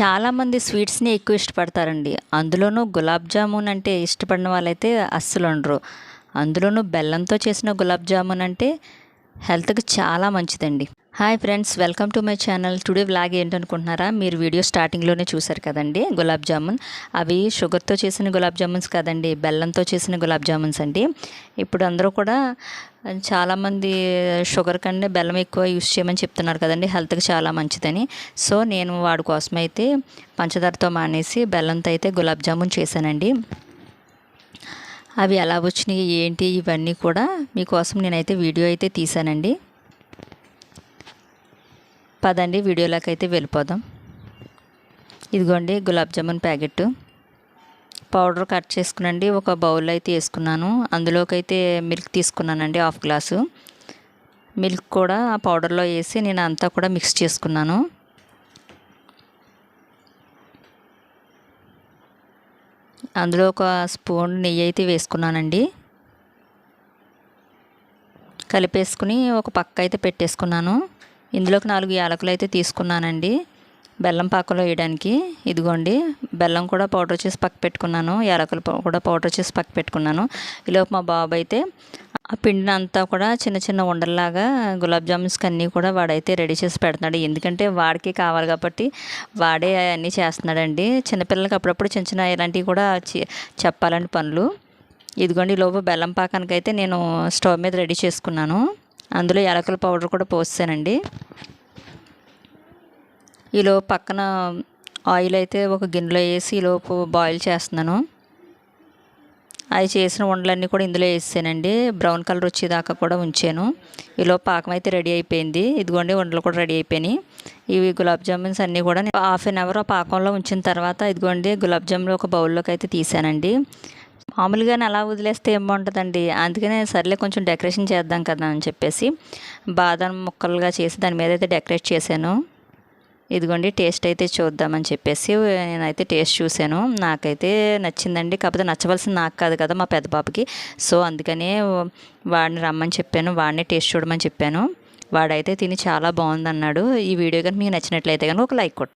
చాలామంది స్వీట్స్ని ఎక్కువ ఇష్టపడతారండి. అందులోనూ గులాబ్ జామున్ అంటే ఇష్టపడిన వాళ్ళైతే అస్సలు ఉండరు. అందులోనూ బెల్లంతో చేసిన గులాబ్ జామున్ అంటే హెల్త్కి చాలా మంచిదండి. Hi friends welcome to my channel. Today vlog ఏంటనుకుంటున్నారా? మీరు వీడియో స్టార్టింగ్లోనే చూసారు కదండి గులాబ్ జామున్. అవి షుగర్తో చేసిన గులాబ్ జామున్స్ కదండి బెల్లంతో చేసిన గులాబ్ జామున్స్ అండి. ఇప్పుడు అందరూ కూడా చాలామంది షుగర్ కన్నా బెల్లం ఎక్కువ యూస్ చేయమని చెప్తున్నారు కదండి హెల్త్కి చాలా మంచిదని. సో నేను వాడి కోసం అయితే పంచదారతో మానేసి బెల్లంతో అయితే గులాబ్ జామున్ చేశానండి. అవి ఎలా వచ్చినాయి ఏంటి ఇవన్నీ కూడా మీకోసం నేనైతే వీడియో అయితే తీసానండి పదండి వీడియోలోకి అయితే వెళ్ళిపోదాం. ఇదిగోండి gulab jamun packet powder cut చేసుకునండి ఒక బౌల్ అయితే వేసుకున్నాను. అందులోకైతే మిల్క్ తీసుకున్నానండి హాఫ్ గ్లాసు. మిల్క్ కూడా ఆ పౌడర్లో వేసి నేను అంతా కూడా మిక్స్ చేసుకున్నాను. అందులో ఒక స్పూన్ నెయ్యి అయితే వేసుకున్నానండి. కలిపేసుకుని ఒక పక్క అయితే పెట్టేసుకున్నాను. ఇందులోకి నాలుగు యాలకులు అయితే తీసుకున్నానండి. బెల్లం పాకలో వేయడానికి. ఇదిగోండి బెల్లం కూడా పౌడర్ చేసి పక్క పెట్టుకున్నాను. యాలకులు కూడా పౌడర్ చేసి పక్క పెట్టుకున్నాను. ఈలోపు మా బాబు అయితే ఆ పిండిని అంతా కూడా చిన్న చిన్న ఉండల్లాగా గులాబ్ జామున్స్కి అన్నీ కూడా వాడైతే రెడీ చేసి పెడుతున్నాడు. ఎందుకంటే వాడికి కావాలి కాబట్టి వాడే అన్నీ చేస్తున్నాడండి. చిన్నపిల్లలకి అప్పుడప్పుడు చిన్న చిన్న ఇలాంటివి కూడా చెప్పాలండి పనులు. ఇదిగోండి లోపు బెల్లం పాకానికి అయితే నేను స్టవ్ మీద రెడీ చేసుకున్నాను. అందులో యాలకుల పౌడర్ కూడా పోసానండి ఈలో పక్కన ఆయిల్ అయితే ఒక గిన్నెలో వేసి ఈలోపు బాయిల్ చేస్తున్నాను. అవి చేసిన వండలన్నీ కూడా ఇందులో వేసానండి బ్రౌన్ కలర్ వచ్చేదాకా కూడా ఉంచాను. ఈలో పాకం అయితే రెడీ అయిపోయింది. ఇదిగోండి వండలు కూడా రెడీ అయిపోయినాయి. ఇవి గులాబ్ జామున్స్ అన్నీ కూడా హాఫ్ అన్ అవర్ పాకంలో ఉంచిన తర్వాత ఇదిగోండి గులాబ్ జాములు ఒక బౌల్లోకి అయితే తీసానండి. మామూలుగానే అలా వదిలేస్తే ఏం బాగుంటుందండి? అందుకనే సర్లే కొంచెం డెకరేషన్ చేద్దాం కదా అని చెప్పేసి బాదం ముక్కలుగా చేసి దాని మీద అయితే డెకరేట్ చేశాను. ఇదిగోండి టేస్ట్ అయితే చూద్దామని చెప్పేసి నేనైతే టేస్ట్ చూశాను. నాకైతే నచ్చిందండి. కాకపోతే నచ్చవలసింది నాకు కాదు కదా మా పెద్ద పాపకి సో అందుకనే వాడిని రమ్మని చెప్పాను. వాడిని టేస్ట్ చూడమని చెప్పాను. వాడైతే తిని చాలా బాగుందన్నాడు. ఈ వీడియో కానీ మీకు నచ్చినట్లయితే కనుక ఒక లైక్ కొట్టు